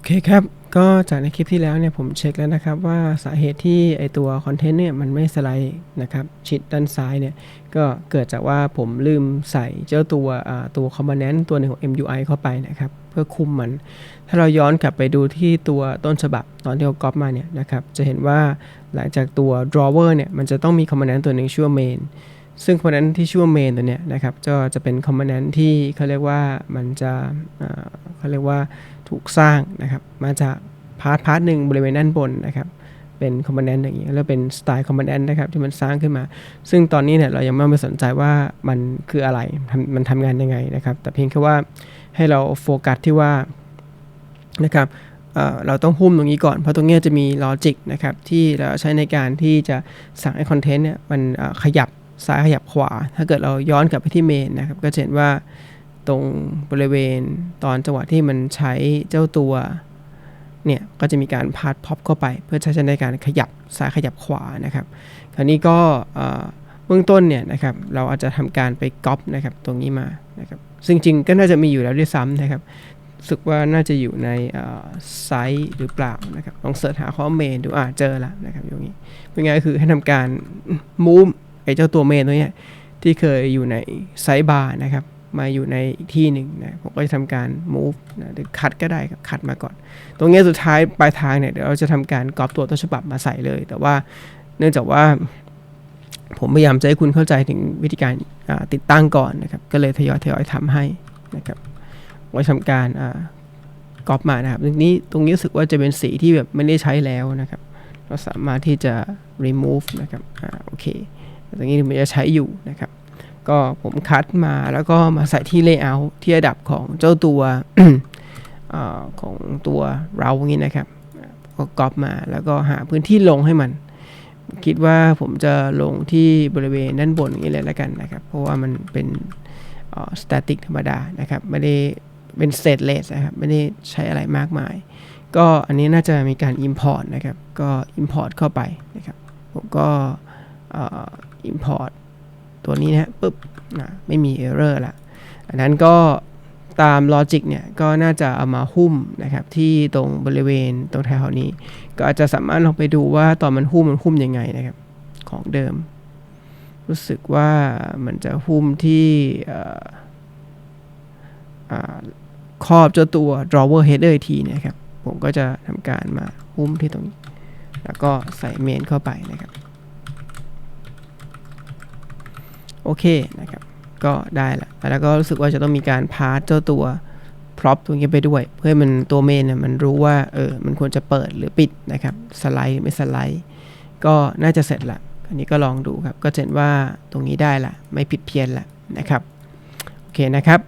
โอเคครับ ก็จากในคลิปที่แล้วเนี่ยผมเช็คแล้วนะครับว่าสาเหตุที่ไอตัวคอนเทนต์เนี่ยมันไม่สไลด์นะครับชิดด้านซ้ายเนี่ยก็เกิดจากว่าผมลืมใส่เจ้าตัวตัว component ตัวหนึ่งของ MUI เข้าไปนะครับเพื่อคุมมัน ถ้าเราย้อนกลับไปดูที่ตัวต้นฉบับตอนที่เราก๊อปมาเนี่ยนะครับจะเห็นว่าหลังจากตัว drawer เนี่ยมันจะต้องมี component ตัวหนึ่งชื่อว่า main ซึ่ง component ที่ชื่อว่า main ตัวเนี้ยนะครับก็จะเป็น component ที่เขาเรียกว่ามันจะเขาเรียกว่าถูกสร้างนะครับมาจากพาร์ทพาร์ทหนึ่งบริเวณด้านบนนะครับเป็นคอมโพเนนต์อย่างนี้แล้วเป็นสไตล์คอมโพเนนต์นะครับที่มันสร้างขึ้นมา ซึ่งตอนนี้เนี่ยเรายังไม่ไปสนใจว่ามันคืออะไรมันทำงานยังไงนะครับ แต่เพียงแค่ว่าให้เราโฟกัสที่ว่านะครับเเราต้องหุ้มตรงนี้ก่อน เพราะตรงนี้จะมีลอจิกนะครับที่เราใช้ในการที่จะสั่งให้คอนเทนต์เนี่ยมันขยับ ซ้ายขยับขวา ถ้าเกิดเราย้อนกลับไปที่เมนนะครับ ก็จะเห็นว่าตรงบริเวณตอนจังหวะที่มันใช้เจ้าตัวเนี่ยก็จะมีการพาดพับเข้าไป เพื่อใช้ในการขยับซ้ายขยับขวานะครับ คราวนี้ก็เบื้องต้นเนี่ยนะครับเราอาจจะทำการไปก๊อปนะครับตรงนี้มานะครับซึ่งจริงก็น่าจะมีอยู่แล้วด้วยซ้ำนะครับสึกว่าน่าจะอยู่ในไซต์หรือเปล่านะครับลองเสิร์ชหาข้อเมนดูอ่าเจอแล้วนะครับอย่างนี้เป็นไงก็คือให้ทำการ move ไอ้เจ้าตัวเมนตัวเนี้ยที่เคยอยู่ในไซบาร์นะครับ มาอยู่ในอีกที่หนึ่งนะผมก็จะทำการ move นะหรือ cut ก็ได้ครับ cut มาก่อน ตรงเนี้ยสุดท้ายปลายทางเนี่ยเดี๋ยวเราจะทำการก๊อปตัวต้นฉบับมาใส่เลย แต่ว่าเนื่องจากว่าผมพยายามจะให้คุณเข้าใจถึงวิธีการติดตั้งก่อนนะครับ ก็เลยทยอยทยอยทำให้นะครับไว้ทำการก๊อปมานะครับตรงนี้ตรงนี้รู้สึกว่าจะเป็นสีที่แบบไม่ได้ใช้แล้วนะครับ เราสามารถที่จะ remove นะครับอ่าโอเค ต่ตรงนี้มันจะใช้อยู่นะครับ ก็ผมคัดมาแล้วก็มาใส่ที่ layout ที่ระดับของเจ้าตัวอของตัวเราอย่างนี้นะครับ ก็ก๊อปมาแล้วก็หาพื้นที่ลงให้มัน คิดว่าผมจะลงที่บริเวณด้านบนอย่างนี้เลยแล้วกันนะครับ เพราะว่ามันเป็นสแตติกธรรมดานะครับ ไม่ได้เป็นเศษเลสนะครับ ไม่ได้ใช้อะไรมากมาย ก็อันนี้น่าจะมีการ Import นะครับ ก็ Import เข้าไปนะครับ ผมก็ Import ตัวนี้นะปุ๊บนะไม่มี Error ละอันนั้นก็ตามลอจิกเนี่ย ก็น่าจะเอามาหุ้มนะครับ ที่ตรงบริเวณตรงแถวนี้ ก็อาจจะสามารถลองไปดูว่าตอนมันหุ้มมันหุ้มยังไงนะครับ ของเดิม รู้สึกว่ามันจะหุ้มที่เอ่ออ่าครอบเจ้าตัว drawer header อีกทีนะครับ ผมก็จะทำการมาหุ้มที่ตรงนี้ แล้วก็ใส่เมนเข้าไปนะครับ โอเคนะครับก็ได้ละแล้วก็รู้สึกว่าจะต้องมีการพาร์ทเจ้าตัวพร็อพตรงนี้ไปด้วย เพื่อมันตัวเมนเนี่ยมันรู้ว่าเออมันควรจะเปิดหรือปิดนะครับสไลด์ไม่สไลด์ ก็น่าจะเสร็จละอันนี้ก็ลองดูครับ ก็เห็นว่าตรงนี้ได้ละไม่ผิดเพี้ยนละนะครับ โอเคนะครับ